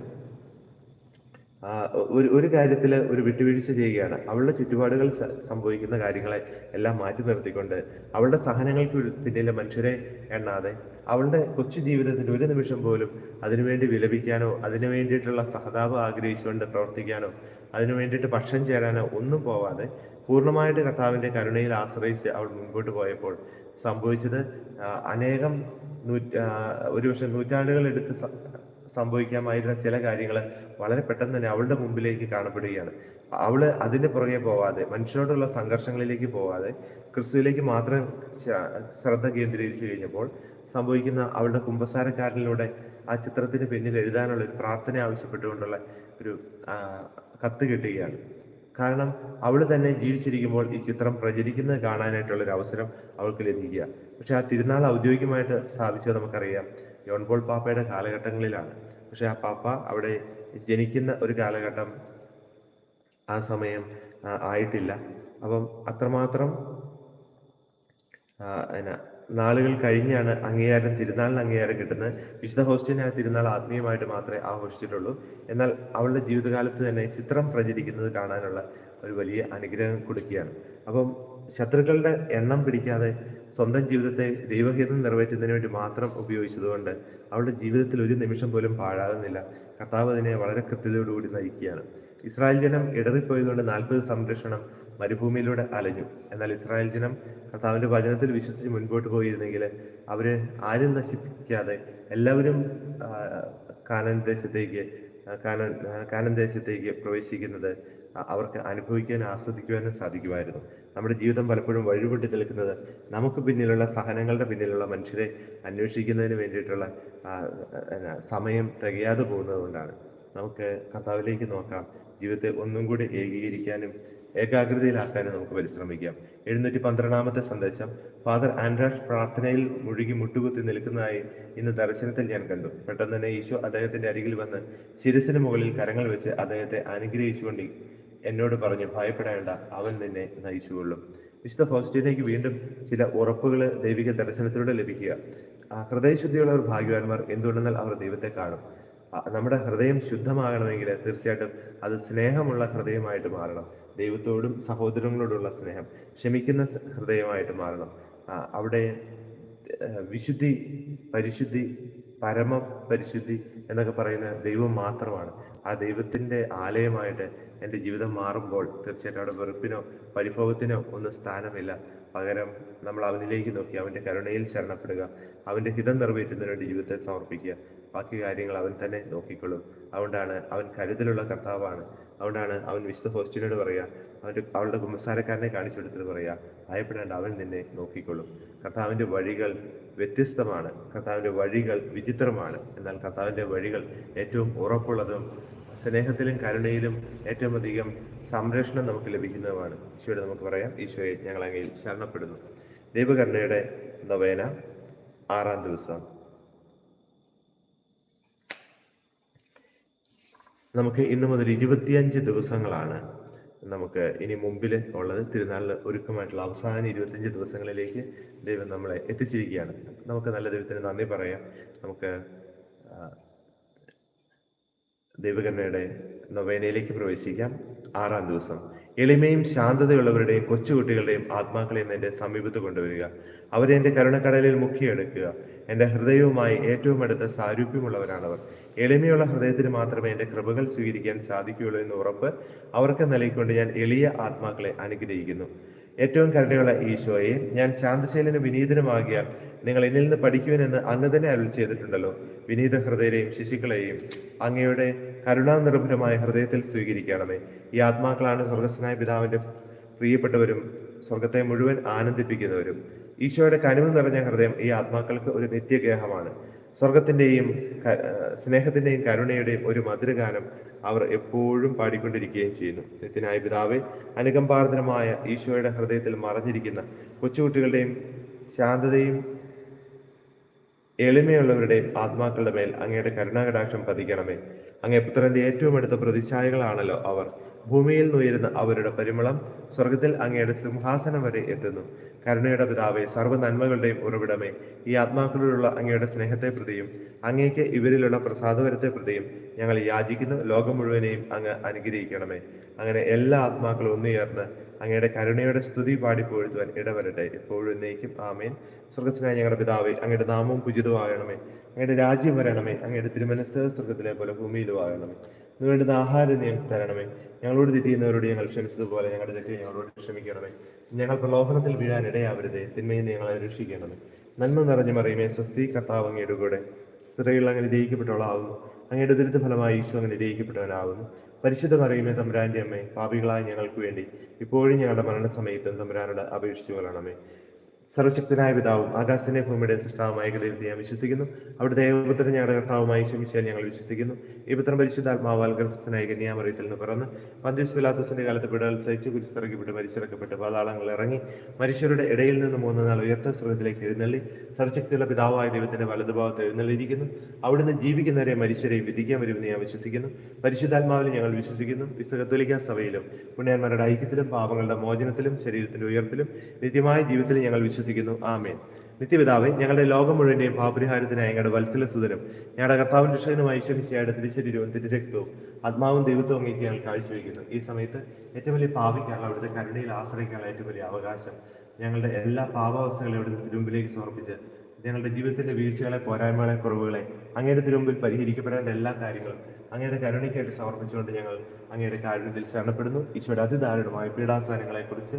ഒരു ഒരു കാര്യത്തിൽ ഒരു വിട്ടുവീഴ്ച ചെയ്യുകയാണ്. അവളുടെ ചുറ്റുപാടുകൾ സംഭവിക്കുന്ന കാര്യങ്ങളെ എല്ലാം മാറ്റി നിർത്തിക്കൊണ്ട് അവളുടെ സഹനങ്ങൾക്ക് പിന്നിലെ മനുഷ്യരെ എണ്ണാതെ അവളുടെ കൊച്ചു ജീവിതത്തിൽ ഒരു നിമിഷം പോലും അതിനുവേണ്ടി വിലപിക്കാനോ അതിനു വേണ്ടിയിട്ടുള്ള സഹതാപം ആഗ്രഹിച്ചുകൊണ്ട് പ്രവർത്തിക്കാനോ അതിനു വേണ്ടിയിട്ട് പക്ഷം ചേരാനോ ഒന്നും പോവാതെ പൂർണമായിട്ട് കർത്താവിന്റെ കരുണയിൽ ആശ്രയിച്ച് അവൾ മുൻപോട്ട് പോയപ്പോൾ സംഭവിച്ചത് അനേകം നൂറ്റ ഒരുപക്ഷെ നൂറ്റാണ്ടുകൾ എടുത്ത് സംഭവിക്കാമായിരുന്ന ചില കാര്യങ്ങൾ വളരെ പെട്ടെന്ന് തന്നെ അവളുടെ മുമ്പിലേക്ക് കാണപ്പെടുകയാണ്. അവൾ അതിന് പുറകെ പോവാതെ മനുഷ്യരോടുള്ള സംഘർഷങ്ങളിലേക്ക് പോവാതെ ക്രിസ്തുവിലേക്ക് മാത്രം ശ്രദ്ധ കേന്ദ്രീകരിച്ചു കഴിഞ്ഞപ്പോൾ സംഭവിക്കുന്ന അവളുടെ കുമ്പസാരക്കാരനിലൂടെ ആ ചിത്രത്തിന് പിന്നിൽ എഴുതാനുള്ള ഒരു പ്രാർത്ഥന ആവശ്യപ്പെട്ടുകൊണ്ടുള്ള ഒരു കത്ത് കിട്ടുകയാണ്. കാരണം അവൾ തന്നെ ജീവിച്ചിരിക്കുമ്പോൾ ഈ ചിത്രം പ്രചരിക്കുന്നത് കാണാനായിട്ടുള്ള ഒരു അവസരം അവൾക്ക് ലഭിക്കുക. പക്ഷെ ആ തിരുനാൾ ഔദ്യോഗികമായിട്ട് സ്ഥാപിച്ചത് നമുക്കറിയാം. യോൺ പോൾ പാപ്പയുടെ കാലഘട്ടങ്ങളിലാണ്. പക്ഷെ ആ പാപ്പ അവിടെ ജനിക്കുന്ന ഒരു കാലഘട്ടം ആ സമയം ആയിട്ടില്ല. അപ്പം അത്രമാത്രം എന്നാ, നാളുകൾ കഴിഞ്ഞാണ് അംഗീകാരം തിരുനാളിന് അംഗീകാരം കിട്ടുന്നത്. വിശുദ്ധ ഹോസ്റ്റിനെ ആ തിരുനാൾ ആത്മീയമായിട്ട് മാത്രമേ ആഘോഷിച്ചിട്ടുള്ളൂ. എന്നാൽ അവളുടെ ജീവിതകാലത്ത് തന്നെ ചിത്രം പ്രചരിക്കുന്നത് കാണാനുള്ള ഒരു വലിയ അനുഗ്രഹം കൊടുക്കുകയാണ്. അപ്പം ശത്രുക്കളുടെ എണ്ണം പിടിക്കാതെ സ്വന്തം ജീവിതത്തെ ദൈവഹിതം നിറവേറ്റുന്നതിന് വേണ്ടി മാത്രം ഉപയോഗിച്ചതുകൊണ്ട് അവളുടെ ജീവിതത്തിൽ ഒരു നിമിഷം പോലും പാഴാകുന്നില്ല. കർത്താവ് അതിനെ വളരെ കൃത്യതയോടുകൂടി നയിക്കുകയാണ്. ഇസ്രായേൽ ജനം ഇടറിപ്പോയതുകൊണ്ട് നാൽപ്പത് സംരക്ഷണം മരുഭൂമിയിലൂടെ അലഞ്ഞു. എന്നാൽ ഇസ്രായേൽ ജനം കർത്താവിന്റെ വചനത്തിൽ വിശ്വസിച്ച് മുൻപോട്ട് പോയിരുന്നെങ്കിൽ അവർ ആരും നശിപ്പിക്കാതെ എല്ലാവരും കാനൻ ദേശത്തേക്ക് കാനൻ കാനാൻ ദേശത്തേക്ക് പ്രവേശിക്കുന്നത് അവർക്ക് അനുഭവിക്കാനും ആസ്വദിക്കുവാനും സാധിക്കുമായിരുന്നു. നമ്മുടെ ജീവിതം പലപ്പോഴും വഴിപൊട്ടി നിൽക്കുന്നത് നമുക്ക് പിന്നിലുള്ള സഹനങ്ങളുടെ പിന്നിലുള്ള മനുഷ്യരെ അന്വേഷിക്കുന്നതിന് വേണ്ടിയിട്ടുള്ള സമയം തികയാതെ പോകുന്നത് കൊണ്ടാണ്. നമുക്ക് കർത്താവിലേക്ക് നോക്കാം. ജീവിതത്തെ ഒന്നും കൂടി ഏകീകരിക്കാനും ഏകാഗ്രതയിലാക്കാനും നമുക്ക് പരിശ്രമിക്കാം. എഴുന്നൂറ്റി പന്ത്രണ്ടാമത്തെ സന്ദേശം. ഫാദർ ആൻഡ്രാഷ് പ്രാർത്ഥനയിൽ മുഴുകി മുട്ടുകുത്തി നിൽക്കുന്നതായി ഇന്ന് ദർശനത്തിൽ ഞാൻ കണ്ടു. പെട്ടെന്ന് തന്നെ ഈശോ അദ്ദേഹത്തിന്റെ അരികിൽ വന്ന് ശിരസിന് മുകളിൽ കരങ്ങൾ വെച്ച് അദ്ദേഹത്തെ അനുഗ്രഹിച്ചുകൊണ്ട് എന്നോട് പറഞ്ഞു ഭയപ്പെടേണ്ട അവൻ നിന്നെ നയിച്ചുകൊള്ളും. വിശുദ്ധ ഫൗസ്റ്റീനയ്ക്ക് വീണ്ടും ചില ഉറപ്പുകൾ ദൈവിക ദർശനത്തിലൂടെ ലഭിക്കുക. ഹൃദയശുദ്ധിയുള്ളവർ ഭാഗ്യവാന്മാർ എന്തുകൊണ്ടെന്നാൽ അവർ ദൈവത്തെ കാണും. നമ്മുടെ ഹൃദയം ശുദ്ധമാകണമെങ്കിൽ തീർച്ചയായിട്ടും അത് സ്നേഹമുള്ള ഹൃദയമായിട്ട് മാറണം. ദൈവത്തോടും സഹോദരങ്ങളോടുള്ള സ്നേഹം ക്ഷമിക്കുന്ന ഹൃദയമായിട്ട് മാറണം. അവിടെ വിശുദ്ധി പരിശുദ്ധി പരമ പരിശുദ്ധി എന്നൊക്കെ പറയുന്ന ദൈവം മാത്രമാണ്. ആ ദൈവത്തിന്റെ ആലയമായിട്ട് എന്റെ ജീവിതം മാറുമ്പോൾ തീർച്ചയായിട്ടും അവിടെ വെറുപ്പിനോ പരിഭവത്തിനോ ഒന്നും സ്ഥാനമില്ല. പകരം നമ്മൾ അവനിലേക്ക് നോക്കി അവന്റെ കരുണയിൽ ശരണപ്പെടുക അവന്റെ ഹിതം നിറവേറ്റുന്നതിന് വേണ്ടി ജീവിതത്തെ സമർപ്പിക്കുക. ബാക്കി കാര്യങ്ങൾ അവൻ തന്നെ നോക്കിക്കൊള്ളും. അതുകൊണ്ടാണ് അവൻ കരുതലുള്ള കർത്താവാണ്. അതുകൊണ്ടാണ് അവൻ വിശുദ്ധ ഹോസ്റ്റിനോട് പറയുക അവന്റെ അവളുടെ കുമ്പസാരക്കാരനെ കാണിച്ചു കൊടുത്തിട്ട് പറയുക ഭയപ്പെടേണ്ട അവൻ നിന്നെ നോക്കിക്കൊള്ളും. കർത്താവിന്റെ വഴികൾ വ്യത്യസ്തമാണ്. കർത്താവിന്റെ വഴികൾ വിചിത്രമാണ്. എന്നാൽ കർത്താവിന്റെ വഴികൾ ഏറ്റവും ഉറപ്പുള്ളതും സ്നേഹത്തിലും കരുണയിലും ഏറ്റവും അധികം സംരക്ഷണം നമുക്ക് ലഭിക്കുന്നതുമാണ്. ഈശോയുടെ നമുക്ക് പറയാം ഈശോയെ ഞങ്ങൾ അങ്ങയിൽ ശരണപ്പെടുന്നു. ദൈവകരുണയുടെ നവേന ആറാം ദിവസം. നമുക്ക് ഇന്ന് മുതൽ ഇരുപത്തിയഞ്ച് ദിവസങ്ങളാണ് നമുക്ക് ഇനി മുമ്പിൽ ഉള്ളത്. തിരുനാളിൽ ഒരുക്കമായിട്ടുള്ള അവസാന ഇരുപത്തിയഞ്ച് ദിവസങ്ങളിലേക്ക് ദൈവം നമ്മളെ എത്തിച്ചിരിക്കുകയാണ്. നമുക്ക് നല്ല ദൈവത്തിന് നന്ദി പറയാം. നമുക്ക് ദൈവകരുണയുടെ നൊവേനയിലേക്ക് പ്രവേശിക്കാം. ആറാം ദിവസം. എളിമയും ശാന്തതയുള്ളവരുടെയും കൊച്ചുകുട്ടികളുടെയും ആത്മാക്കളെ എന്റെ സമീപത്ത് കൊണ്ടുവരിക. അവരെ എന്റെ കരുണക്കടലിൽ മുക്കിയെടുക്കുക. എന്റെ ഹൃദയവുമായി ഏറ്റവും അടുത്ത സാരൂപ്യമുള്ളവരാണവർ. എളിമയുള്ള ഹൃദയത്തിന് മാത്രമേ എന്റെ കൃപകൾ സ്വീകരിക്കാൻ സാധിക്കുകയുള്ളൂ എന്ന് ഉറപ്പ് അവർക്ക് നൽകിക്കൊണ്ട് ഞാൻ എളിയ ആത്മാക്കളെ അനുഗ്രഹിക്കുന്നു. ഏറ്റവും കരുണയുള്ള ഈശോയെ ഞാൻ ശാന്തശീലനും വിനീതനുമാകിയാൽ നിങ്ങൾ എന്നിൽ നിന്ന് പഠിക്കുവാനെന്ന് അങ്ങ് തന്നെ അരുൾ ചെയ്തിട്ടുണ്ടല്ലോ. വിനീത ഹൃദയരെയും ശിശുക്കളെയും അങ്ങയുടെ കരുണാനിർഭരമായ ഹൃദയത്തിൽ സ്വീകരിക്കണമേ. ഈ ആത്മാക്കളാണ് സ്വർഗസ്നായ പിതാവിന്റെ പ്രിയപ്പെട്ടവരും സ്വർഗത്തെ മുഴുവൻ ആനന്ദിപ്പിക്കുന്നവരും. ഈശോയുടെ കനിവ് നിറഞ്ഞ ഹൃദയം ഈ ആത്മാക്കൾക്ക് ഒരു നിത്യഗേഹമാണ്. സ്വർഗത്തിന്റെയും സ്നേഹത്തിന്റെയും കരുണയുടെയും ഒരു മധുരഗാനം അവർ എപ്പോഴും പാടിക്കൊണ്ടിരിക്കുകയും ചെയ്യുന്നു. നിത്യനായ പിതാവേ അനുകമ്പാർദ്രമായ ഈശോയുടെ ഹൃദയത്തിൽ മറഞ്ഞിരിക്കുന്ന കൊച്ചുകുട്ടികളുടെയും ശാന്തതയും എളിമയുള്ളവരുടെയും ആത്മാക്കളുടെ മേൽ അങ്ങയുടെ കരുണാകടാക്ഷം പതിക്കണമേ. അങ്ങേ പുത്രന്റെ ഏറ്റവും അടുത്ത പ്രതിച്ഛായകളാണല്ലോ അവർ. ഭൂമിയിൽ നിന്നുയരുന്ന അവരുടെ പരിമളം സ്വർഗത്തിൽ അങ്ങയുടെ സിംഹാസനം വരെ എത്തുന്നു. കരുണയുടെ പിതാവെ സർവ നന്മകളുടെയും ഉറവിടമേ. ഈ ആത്മാക്കളോടുള്ള അങ്ങയുടെ സ്നേഹത്തെ പ്രതിയും അങ്ങേക്ക് ഇവരിലുള്ള പ്രസാദപരത്തെ പ്രതിയും ഞങ്ങൾ യാചിക്കുന്നു. ലോകം മുഴുവനെയും അങ്ങ് അനുഗ്രഹിക്കണമേ. അങ്ങനെ എല്ലാ ആത്മാക്കളും ഒന്നുചേർന്ന് അങ്ങയുടെ കരുണയുടെ സ്തുതി പാടിപ്പോഴുത്തുവാൻ ഇടവരട്ടെ. എപ്പോഴും എന്നേക്കും. ആമേൻ. സ്വർഗത്തിനായ ഞങ്ങളുടെ പിതാവേ അങ്ങയുടെ നാമവും പൂജിതമാകണമേ അങ്ങയുടെ രാജ്യം വരണമേ. അങ്ങയുടെ തിരുമനസ് സ്വർഗത്തിലെ പോലെ ഭൂമിയിലും ആകണമേ. വേണ്ടുന്ന ആഹാരം ഞങ്ങൾക്ക് തരണമേ. ഞങ്ങളോട് തെറ്റിയുന്നവരോട് ഞങ്ങൾ ക്ഷമിച്ചതുപോലെ ഞങ്ങളുടെ തെറ്റ് ഞങ്ങളോട് ക്ഷമിക്കണമേ. ഞങ്ങൾ പ്രലോഭനത്തിൽ വീഴാൻ ഇടയാവരുതേ. തിന്മയിൽ ഞങ്ങളെ രക്ഷിക്കണമേ. നന്മ നിറഞ്ഞു മറിയുമേ. സ്വസ്തി കർത്താവ് അങ്ങയുടെ കൂടെ. സ്ത്രീകൾ അങ്ങനെ ജയിക്കപ്പെട്ടവളാവുന്നു അങ്ങയുടെ ദുരിത ഫലമായി ഈശോ അങ്ങനെ ജയിക്കപ്പെട്ടവനാവുന്നു പരിശുദ്ധ മറിയുമേ തമ്പുരാന്റെ അമ്മേ പാപികളായ ഞങ്ങൾക്ക് വേണ്ടി ഇപ്പോഴും ഞങ്ങളുടെ മരണസമയത്തും തമ്പുരാനോട് അപേക്ഷിച്ചു കൊള്ളണമേ. സർവശക്തനായ പിതാവും ആകാശനെ ഭൂമിയുടെ സൃഷ്ടാവുമായ ഏകദൈവത്തെ ഞാൻ വിശ്വസിക്കുന്നു. അവിടുത്തെ ഏകപുത്രൻ ഞങ്ങളുടെ കർത്താവുമായി ക്ഷമിച്ചാൽ ഞങ്ങൾ വിശ്വസിക്കുന്നു. ഈ പുത്രൻ പരിശുദ്ധാത്മാവാൽ ഗർഭസ്ഥനായ കന്യാമറിയത്തിൽ നിന്ന് പിറന്ന് പന്തീസ് വിലാത്തസിന്റെ കാലത്ത് പിടൽ സഹിച്ചു കുരിസ്തറക്കപ്പെട്ട് മരിച്ചിറക്കപ്പെട്ട് പാതാളങ്ങൾ ഇറങ്ങി മനുഷ്യരുടെ ഇടയിൽ നിന്ന് മൂന്ന് നാൾ ഉയർത്ത സ്വർഗത്തിലേക്ക് എഴുന്നള്ളി സർവശക്തിയുള്ള പിതാവായ ദൈവത്തിന്റെ വലതുഭാഗത്ത് എഴുന്നള്ളിയിരിക്കുന്നു. അവിടുന്ന് ജീവിക്കുന്നവരെ മനുഷ്യരെയും വിധിക്കാൻ വരുമെന്ന് ഞാൻ വിശ്വസിക്കുന്നു. പരിശുദ്ധാത്മാവിൽ ഞങ്ങൾ വിശ്വസിക്കുന്നു. വിശുദ്ധ സഭയിലും പുണ്യന്മാരുടെ ഐക്യത്തിലും പാപങ്ങളുടെ മോചനത്തിലും ശരീരത്തിന്റെ ഉയർപ്പിലും നിത്യമായ ജീവിതത്തിൽ ഞങ്ങൾ വിശ്വസിക്കുന്നു. ആമേൻ. നിത്യപിതാവെ ഞങ്ങളുടെ ലോകം മുഴുവന്റെയും പാപരിഹാരത്തിനായി ഞങ്ങളുടെ വത്സല സുധരം ഞങ്ങളുടെ കർത്താവും രക്ഷകനുമായി ഈശ്വമിശയുടെ തിരിച്ചരിവും തിരുരക്തവും ആത്മാവും ദൈവത്വവും അങ്ങേക്ക് ഞങ്ങൾ കാഴ്ചവെക്കുന്നു ഈ സമയത്ത് ഏറ്റവും വലിയ പാപിക്കാനുള്ള അവിടുത്തെ കരുണയിൽ ആശ്രയിക്കാനുള്ള ഏറ്റവും വലിയ അവകാശം ഞങ്ങളുടെ എല്ലാ പാപാവസ്ഥകളെ അവിടുത്തെ തിരുമ്പിലേക്ക് സമർപ്പിച്ച് ഞങ്ങളുടെ ജീവിതത്തിന്റെ വീഴ്ചകളെ പോരായ്മകളെ കുറവുകളെ അങ്ങയുടെ തിരുമ്പിൽ പരിഹരിക്കപ്പെടേണ്ട എല്ലാ കാര്യങ്ങളും അങ്ങയുടെ കരുണയ്ക്കായിട്ട് സമർപ്പിച്ചുകൊണ്ട് ഞങ്ങൾ അങ്ങയുടെ കാരുണ്യത്തിൽ ശരണപ്പെടുന്നു. ഈശോയുടെ അതിദാരുണമായ പീഡാസ്ഥാനങ്ങളെ കുറിച്ച്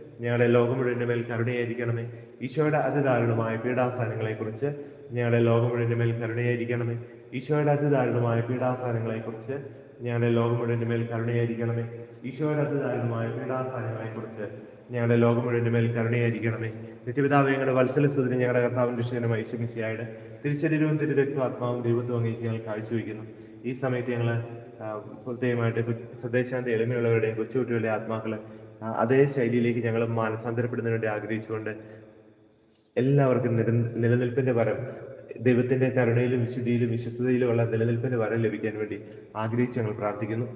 ഞങ്ങളുടെ ലോകം മുഴുവന്റെ മേൽ കരുണയായിരിക്കണമേ. ഈശോയുടെ അതിദാരുണമായ പീഡാസ്ഥാനങ്ങളെ കുറിച്ച് ഞങ്ങളുടെ ലോകം മുഴുവന്റെ മേൽ കരുണയായിരിക്കണമേ. ഈശോയുടെ അതിദാരുണമായ പീഡാസ്ഥാനങ്ങളെ കുറിച്ച് ഞങ്ങളുടെ ലോകം മുഴുവന്റെ മേൽ കരുണയായിരിക്കണമേ. ഈശോയുടെ അതിദാരുണമായ പീഡാസ്ഥാനങ്ങളെ കുറിച്ച് ഞങ്ങളുടെ ലോകം മുഴുവന്റെ മേൽ കരുണയായിരിക്കണമേ. നിത്യപിതാവ് ഞങ്ങളുടെ വത്സല സുദിനെ ഞങ്ങളുടെ കർത്താവും രക്ഷകനുമായി ശമിശയായുടെ തിരുശരീരവും തിരുരക്തവും ആത്മാവും ദൈവത്വം അങ്ങേക്ക് ഞങ്ങൾ കാഴ്ചവെക്കുന്നു ഈ സമയത്ത് ഞങ്ങൾ പ്രത്യേകമായിട്ട് ഹൃദയശാന്തി എളിമയുള്ളവരുടെയും കൊച്ചുകുട്ടികളുടെ ആത്മാക്കളെ അതേ ശൈലിയിലേക്ക് ഞങ്ങൾ മാനസാന്തരപ്പെടുന്നതിന് വേണ്ടി ആഗ്രഹിച്ചുകൊണ്ട് എല്ലാവർക്കും നിര നിലനിൽപ്പിന്റെ വരം ദൈവത്തിന്റെ കരുണയിലും വിശുദ്ധിയിലും വിശ്വസ്തയിലുമുള്ള നിലനിൽപ്പിന്റെ വരം ലഭിക്കാൻ വേണ്ടി ആഗ്രഹിച്ച് ഞങ്ങൾ പ്രാർത്ഥിക്കുന്നു.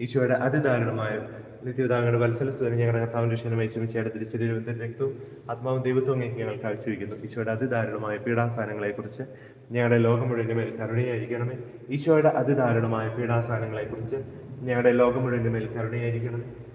ഈശോയുടെ അതിദാരുണമായ നിത്യതാങ്ങളുടെ വത്സല സുതനെ ഞങ്ങളുടെ കർത്താവിന്റെ ക്ഷണമായി ചുമിച്ചയുടെ തിരുശരീരത്തിന്റെ രക്തവും ആത്മാവും ദൈവത്വം അങ്ങേക്ക് ഞങ്ങൾ കാഴ്ചവെക്കുന്നു ഈശോയുടെ അതിദാരുണമായ പീഡാസ്ഥാനങ്ങളെ കുറിച്ച് ഞങ്ങളുടെ ലോകം മുഴുവന്റെ മേൽ കരുണയായിരിക്കണമേ. ഈശോയുടെ അതിദാരുണമായ പീഡാസ്ഥാനങ്ങളെ കുറിച്ച് ഞങ്ങളുടെ ലോകം മുഴുവന്റെ മേൽ കരുണയായിരിക്കണമേ.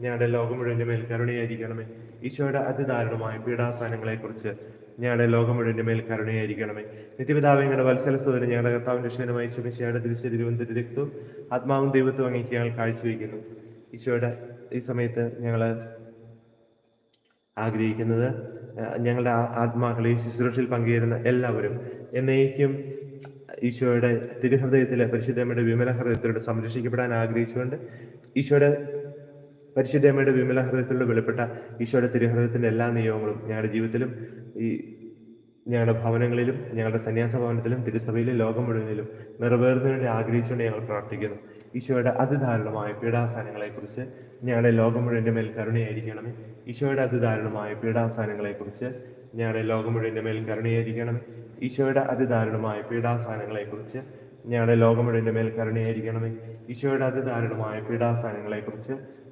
ഞങ്ങളുടെ ലോകം മുഴുവന്റെ മേൽ കരുണയായിരിക്കണമേ ഈശോയുടെ അതിദാരുണമായ പീഡാസ്ഥാനങ്ങളെ കുറിച്ച് ഞങ്ങളുടെ ലോകം മുഴുവന്റെ മേൽ കരുണയായിരിക്കണമേ നിത്യപിതാവ് ഞങ്ങളുടെ വത്സല സോദരൻ ഞങ്ങളുടെ കർത്താവിന്റെ രക്ഷകനുമായി ശുഭശയുടെ തിരുശരീരവും തിരുരക്തവും ആത്മാവും ദൈവത്വം അങ്ങേക്ക് ഞങ്ങൾ കാഴ്ചവെക്കുന്നു ഈശോയുടെ ഈ സമയത്ത് ഞങ്ങൾ ആഗ്രഹിക്കുന്നത് ഞങ്ങളുടെ ആത്മാക്കളെ ശുശ്രൂഷയിൽ പങ്കുചേരുന്ന എല്ലാവരും എന്നേക്കും ഈശോയുടെ തിരുഹൃദയത്തിലെ പരിശുദ്ധമ്മയുടെ വിമല ഹൃദയത്തിലൂടെ സംരക്ഷിക്കപ്പെടാൻ ആഗ്രഹിച്ചുകൊണ്ട് ഈശോയുടെ പരിശുദ്ധമ്മയുടെ വിമല ഹൃദയത്തിലൂടെ വെളിപ്പെട്ട ഈശോയുടെ തിരുഹൃദയത്തിന്റെ എല്ലാ നിയമങ്ങളും ഞങ്ങളുടെ ജീവിതത്തിലും ഈ ഞങ്ങളുടെ ഭവനങ്ങളിലും ഞങ്ങളുടെ സന്യാസ ഭവനത്തിലും തിരുസഭയിലും ലോകം മുഴുവനിലും നിറവേറുന്നതിന് വേണ്ടി ആഗ്രഹിച്ചുകൊണ്ട് ഞങ്ങൾ പ്രാർത്ഥിക്കുന്നു. ഈശോയുടെ അതിദാരുണമായ പീഡാസാനങ്ങളെക്കുറിച്ച് ഞങ്ങളുടെ ലോകം മുഴുവന്റെ മേൽ കരുണയായിരിക്കണമേ. ഈശോയുടെ അതിദാരുണമായ പീഡാസാനങ്ങളെക്കുറിച്ച് ഞങ്ങളുടെ ലോകം മുഴുവന്റെ മേൽ കരുണയായിരിക്കണമേ. ഈശോയുടെ അതിദാരുണമായ പീഡാസാനങ്ങളെക്കുറിച്ച് ഞങ്ങളുടെ ലോകം മുഴുവന്റെ മേൽ കരുണയായിരിക്കണമേ. ഈശോയുടെ അതിദാരുണമായ പീഡാസ്ഥാനങ്ങളെക്കുറിച്ച്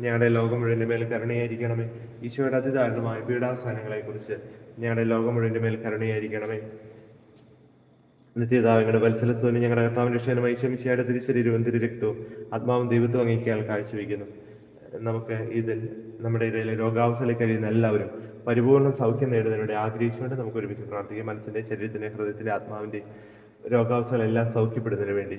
ഞങ്ങളുടെ ലോകം മുഴുവന്റെ മേൽ കരുണയായിരിക്കണമേ. ഈശോയുടെ അതിദാരുണമായ പീഡാസ്ഥാനങ്ങളെക്കുറിച്ച് ഞങ്ങളുടെ ലോകം മുഴുവന്റെ മേൽ കരുണയായിരിക്കണമേ. നിത്യതാവങ്ങളുടെ വത്സലസ്വന് ഞങ്ങളുടെ കർത്താവിന്റെ രക്ഷകനുമായി ശമിശയുടെ തിരിശരീരവും തിരുരക്തവും ആത്മാവും ദൈവത്വം അങ്ങേക്കാൾ കാഴ്ചവെക്കുന്നു. നമുക്ക് ഇതിൽ നമ്മുടെ ഇടയിൽ രോഗാവസ്ഥയിൽ കഴിയുന്ന എല്ലാവരും പരിപൂർണ സൗഖ്യം നേടുന്നതിനോട് ആഗ്രഹിച്ചുകൊണ്ട് നമുക്ക് ഒരുമിച്ച് പ്രാർത്ഥിക്കാം. മനസ്സിന്റെ ശരീരത്തിന്റെ ഹൃദയത്തിന്റെ ആത്മാവിന്റെ രോഗാവസ്ഥകളെല്ലാം സൗഖ്യപ്പെടുന്നതിന് വേണ്ടി.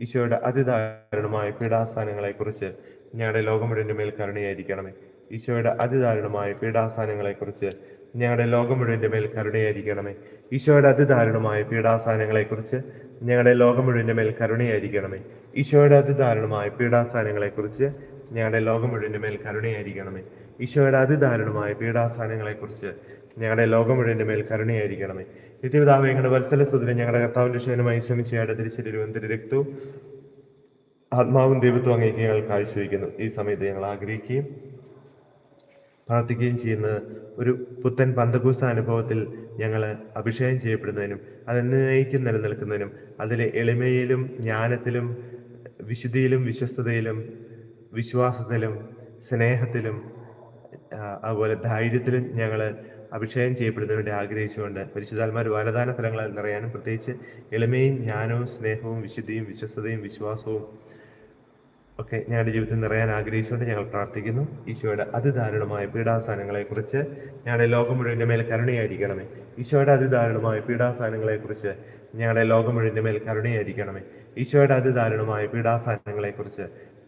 ഈശോയുടെ അതിദാരുണമായ പീഡാസ്ഥാനങ്ങളെക്കുറിച്ച് ഞങ്ങളുടെ ലോകം മേൽ കരുണയായിരിക്കണമേ. ഈശോയുടെ അതിദാരുണമായ പീഡാസ്ഥാനങ്ങളെക്കുറിച്ച് ഞങ്ങളുടെ ലോകം മേൽ കരുണയായിരിക്കണമേ. ഈശോയുടെ അതിദാരുണമായ പീഡാസ്ഥാനങ്ങളെക്കുറിച്ച് ഞങ്ങളുടെ ലോകം മേൽ കരുണയായിരിക്കണമേ. ഈശോയുടെ അതിദാരുണമായ പീഡാസ്ഥാനങ്ങളെക്കുറിച്ച് ഞങ്ങളുടെ ലോകം മുഴുവന്റെ മേൽ കരുണയായിരിക്കണമേ. ഈശോയുടെ അതിദാരുണമായ പീഡാസ്ഥാനങ്ങളെക്കുറിച്ച് ഞങ്ങളുടെ ലോകം മുഴുവന്റെ മേൽ കരുണയായിരിക്കണമേ. നിത്യപിതാവ് ഞങ്ങളുടെ വത്സല സുതിരെ ഞങ്ങളുടെ കർത്താവിന്റെ ക്ഷേനമായി ശ്രമിച്ചയാടെ തിരിച്ചരുവൻ രക്തവും ആത്മാവും ദൈവത്വം അങ്ങേക്ക് ഞങ്ങൾ കാഴ്ചവെക്കുന്നു ഈ സമയത്ത് ഞങ്ങൾ ആഗ്രഹിക്കുകയും പ്രാർത്ഥിക്കുകയും ചെയ്യുന്ന ഒരു പുത്തൻ പന്തകൂസ അനുഭവത്തിൽ ഞങ്ങൾ അഭിഷേകം ചെയ്യപ്പെടുന്നതിനും അത് എന്നേക്കും നിലനിൽക്കുന്നതിനും അതിലെ എളിമയിലും ജ്ഞാനത്തിലും വിശുദ്ധിയിലും വിശ്വസ്തതയിലും വിശ്വാസത്തിലും സ്നേഹത്തിലും അതുപോലെ ധൈര്യത്തിലും ഞങ്ങൾ അഭിഷേകം ചെയ്യപ്പെടുന്നതിന് വേണ്ടി ആഗ്രഹിച്ചുകൊണ്ട് പരിശുദ്ധാത്മാർ വരദാന ഫലങ്ങളാൽ നിറയാനും പ്രത്യേകിച്ച് എളിമയും ജ്ഞാനവും സ്നേഹവും വിശുദ്ധിയും വിശ്വസ്തതയും വിശ്വാസവും ഒക്കെ ഞങ്ങളുടെ ജീവിതത്തിൽ നിറയാൻ ആഗ്രഹിച്ചുകൊണ്ട് ഞങ്ങൾ പ്രാർത്ഥിക്കുന്നു. ഈശോയുടെ അതിദാരുണമായ പീഡാസ്ഥാനങ്ങളെ കുറിച്ച് ഞങ്ങളുടെ ലോകം മുഴുവന്റെ മേൽ കരുണയായിരിക്കണമേ. ഈശോയുടെ അതിദാരുണമായ പീഡാസ്ഥാനങ്ങളെ കുറിച്ച് ഞങ്ങളുടെ ലോകം മുഴുവന്റെ മേൽ കരുണയായിരിക്കണമേ. ഈശോയുടെ അതിദാരുണമായ പീഡാസ്ഥാനങ്ങളെ കുറിച്ച്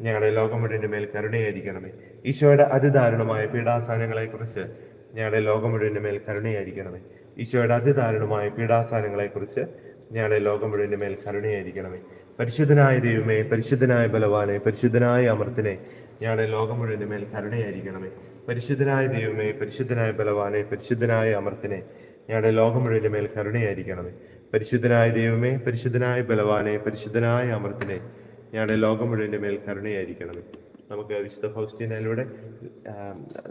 ഞങ്ങളുടെ ലോകം മുഴുവന്റെ മേൽ കരുണയായിരിക്കണമേ. ഈശോയുടെ അതിദാരുണമായ പീഡാസാനങ്ങളെക്കുറിച്ച് ഞങ്ങളുടെ ലോകം മുഴുവന്റെ മേൽ കരുണയായിരിക്കണമേ. ഈശോയുടെ അതിദാരുണമായ പീഡാസാനങ്ങളെക്കുറിച്ച് ഞങ്ങളുടെ ലോകം മുഴുവന്റെ മേൽ കരുണയായിരിക്കണമേ. പരിശുദ്ധനായ ദൈവമേ പരിശുദ്ധനായ ബലവാനെ പരിശുദ്ധനായ അമർത്തിനെ ഞങ്ങളുടെ ലോകം മുഴുവന്റെ മേൽ കരുണയായിരിക്കണമേ. പരിശുദ്ധനായ ദൈവമേ പരിശുദ്ധനായ ബലവാനെ പരിശുദ്ധനായ അമർത്തിനെ ഞങ്ങളുടെ ലോകം മുഴുവന്റെ മേൽ കരുണയായിരിക്കണമേ. പരിശുദ്ധനായ ദൈവമേ പരിശുദ്ധനായ ബലവാനെ പരിശുദ്ധനായ അമർത്തിനെ ഞങ്ങളുടെ ലോകം മുഴുവന്റെ മേൽ കരുണയായിരിക്കണമേ നമുക്ക് വിശുദ്ധ ഫൗസ്റ്റീനയിലൂടെ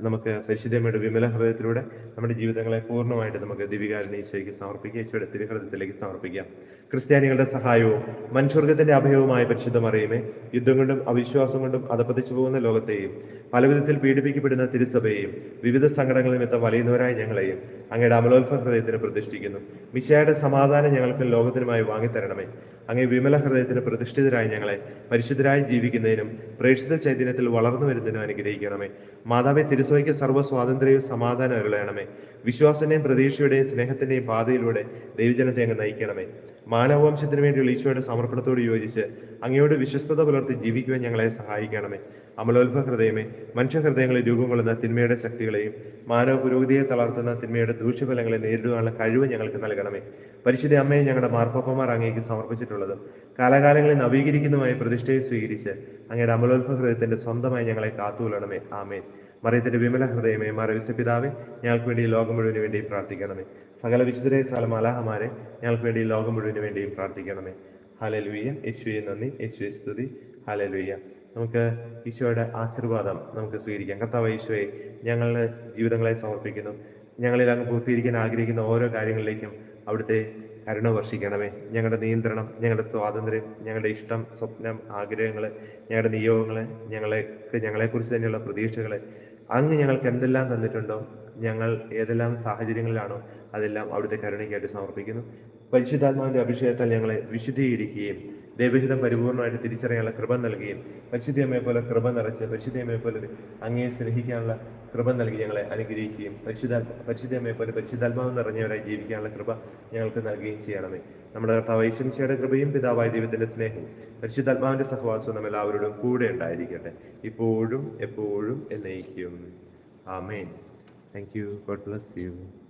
നമുക്ക് പരിശുദ്ധമ്മയുടെ വിമല ഹൃദയത്തിലൂടെ നമ്മുടെ ജീവിതങ്ങളെ പൂർണമായിട്ട് നമുക്ക് ദിവികാരനെ ഈശോയ്ക്ക് സമർപ്പിക്കുക ഈശോയുടെ തിരുഹൃദയത്തിലേക്ക് സമർപ്പിക്കാം. ക്രിസ്ത്യാനികളുടെ സഹായവും മനുഷ്യർഗത്തിന്റെ അഭയവുമായ പരിശുദ്ധമറിയുമേ യുദ്ധം കൊണ്ടും അവിശ്വാസം കൊണ്ടും അധപ്പതിച്ചു പോകുന്ന ലോകത്തെയും പലവിധത്തിൽ പീഡിപ്പിക്കപ്പെടുന്ന തിരുസഭയെയും വിവിധ സങ്കടങ്ങൾ നിമിത്തം വലയുന്നവരായ ഞങ്ങളെയും അങ്ങയുടെ അമലോത്ഭ ഹൃദയത്തിന് പ്രതിഷ്ഠിക്കുന്നു. മിശയുടെ സമാധാനം ഞങ്ങൾക്ക് ലോകത്തിനുമായി വാങ്ങിത്തരണമേ. അങ്ങേ വിമല ഹൃദയത്തിന് പ്രതിഷ്ഠിതരായി ഞങ്ങളെ പരിശുദ്ധരായി ജീവിക്കുന്നതിനും പ്രേക്ഷിത ചൈതന്യത്തിൽ വളർന്നു വരുന്നതിനും അനുഗ്രഹിക്കണമേ. മാതാവെ തിരുസഭയ്ക്ക് സർവ സ്വാതന്ത്ര്യവും സമാധാനം അരുളയണമേ വിശ്വാസന്റെയും പ്രതീക്ഷയുടെയും സ്നേഹത്തിന്റെയും പാതയിലൂടെ ദൈവജനത്തെ അങ്ങ് നയിക്കണമേ. മാനവവംശത്തിന് വേണ്ടിയുള്ള ഈശോയുടെ സമർപ്പണത്തോട് യോജിച്ച് അങ്ങയോട് വിശ്വസ്തത പുലർത്തി ജീവിക്കുവാൻ ഞങ്ങളെ സഹായിക്കണമേ. അമലോത്ഭ ഹൃദയമേ മനുഷ്യഹൃദയങ്ങളെ രൂപം കൊള്ളുന്ന തിന്മയുടെ ശക്തികളെയും മാനവ പുരോഗതിയെ തളർത്തുന്ന തിന്മയുടെ ദൂഷ്യഫലങ്ങളെ നേരിടുവാനുള്ള കഴിവ് ഞങ്ങൾക്ക് നൽകണമേ. പരിശുദ്ധ അമ്മയെ ഞങ്ങളുടെ മാർപ്പാപ്പമാർ അങ്ങേക്ക് സമർപ്പിച്ചിട്ടുള്ളതും. കാലാകാലങ്ങളിൽ നവീകരിക്കുന്നതുമായ പ്രതിഷ്ഠയെ സ്വീകരിച്ച് അങ്ങയുടെ അമലോത്ഭ ഹൃദയത്തിന്റെ സ്വന്തമായി ഞങ്ങളെ കാത്തുകൊള്ളണമേ. ആമേൻ. മറിയത്തിന്റെ വിമല ഹൃദയമേ മറവിസ പിതാവേ ഞങ്ങൾക്ക് വേണ്ടി ലോകം മുഴുവൻ വേണ്ടിയും പ്രാർത്ഥിക്കണമേ. സകല വിശുദ്ധരെ സലമലാഹമാരെ ഞങ്ങൾക്ക് വേണ്ടി ലോകം മുഴുവൻ വേണ്ടിയും പ്രാർത്ഥിക്കണമേ. ഹലലുയ്യ യേശുവെ നന്ദി. യേശുവെ സ്തുതി. ഹലലുയ്യ നമുക്ക് ഈശോയുടെ ആശീർവാദം നമുക്ക് സ്വീകരിക്കാം. കർത്താവ് ഈശോയെ ഞങ്ങളുടെ ജീവിതങ്ങളെ സമർപ്പിക്കുന്നു. ഞങ്ങളിൽ അങ്ങ് പൂർത്തീകരിക്കാൻ ആഗ്രഹിക്കുന്ന ഓരോ കാര്യങ്ങളിലേക്കും അവിടുത്തെ കരുണ വർഷിക്കണമേ. ഞങ്ങളുടെ നിയന്ത്രണം ഞങ്ങളുടെ സ്വാതന്ത്ര്യം ഞങ്ങളുടെ ഇഷ്ടം സ്വപ്നം ആഗ്രഹങ്ങൾ ഞങ്ങളുടെ നിയോഗങ്ങൾ ഞങ്ങളെ ഞങ്ങളെക്കുറിച്ച് തന്നെയുള്ള പ്രതീക്ഷകൾ അങ്ങ് ഞങ്ങൾക്ക് എന്തെല്ലാം തന്നിട്ടുണ്ടോ ഞങ്ങൾ ഏതെല്ലാം സാഹചര്യങ്ങളിലാണോ അതെല്ലാം അവിടുത്തെ കരുണയ്ക്കായിട്ട് സമർപ്പിക്കുന്നു. പരിശുദ്ധാത്മാവിന്റെ അഭിഷേകത്താൽ ഞങ്ങളെ വിശുദ്ധീകരിക്കുകയും ദൈവഹിതം പരിപൂർണമായിട്ട് തിരിച്ചറിയാനുള്ള കൃപ നൽകുകയും പരിശുദ്ധിയമ്മയെ പോലെ കൃപ നിറച്ച് പരിശുദ്ധിയമ്മയെ പോലെ അങ്ങയെ സ്നേഹിക്കാനുള്ള കൃപ നൽകി ഞങ്ങളെ അനുഗ്രഹിക്കുകയും പരിശുദ്ധ പരിശുദ്ധിയമ്മയെ പോലെ പരിശുദ്ധാത്മാവ് നിറഞ്ഞവരായി ജീവിക്കാനുള്ള കൃപ ഞങ്ങൾക്ക് നൽകുകയും ചെയ്യണമേ. നമ്മുടെ കർത്താവ് ഐശ്വരിച്ചയുടെ കൃപയും പിതാവായ ദൈവത്തിന്റെ സ്നേഹവും പരിശുദ്ധാത്മാവിന്റെ സഹവാസവും നമ്മൾ എല്ലാവരോടും കൂടെ ഉണ്ടായിരിക്കട്ടെ. ഇപ്പോഴും എപ്പോഴും എന്നയിക്കും ആമേൻ. Thank you God bless you